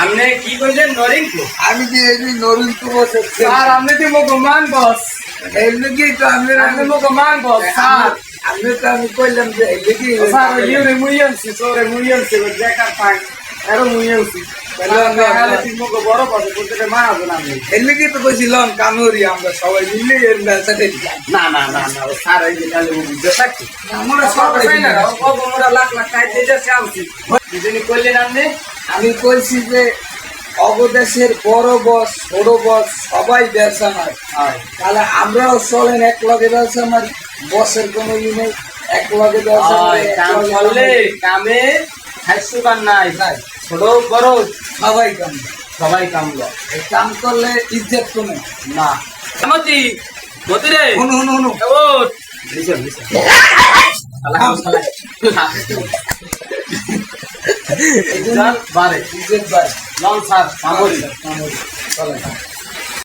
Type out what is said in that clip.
আপনি কি কইলেন নরিংপুর আমি কি এই যে বস স্যার আপনি তো মোকে মান বস। এমনি কি তো আপনি আপনি মোকে মান বস স্যার। আপনি তো আমি কইলাম যে এই কি স্যার ইউরে মুইয়ানছি সোরে মুইয়ানছি দেখার পাই আরও মুইয়ানছি আমরা সবাই মিলে না না না না আমরা সবাই আমরা লাখ লাখ দুজনে আপনি? আমি কইছি যে অবদেশের বড় বস ছোট বস সবাই ব্যবসা মার। হয়। তাহলে আমরাও চলেন এক লগে ব্যবসা মার। বসের কোনো ই নেই এক লগে ব্যবসা কাম হাস্যকার নাই নাই। ছোট বড় সবাই কাম সবাই কামলো। এই কাম করলে ইজ্জত কমে। না। মতি মতি রে হুনু হুনু। হুনু লিসন লিসন বারে ইজ্জত ভাই লং স্যার সামরি চলেন।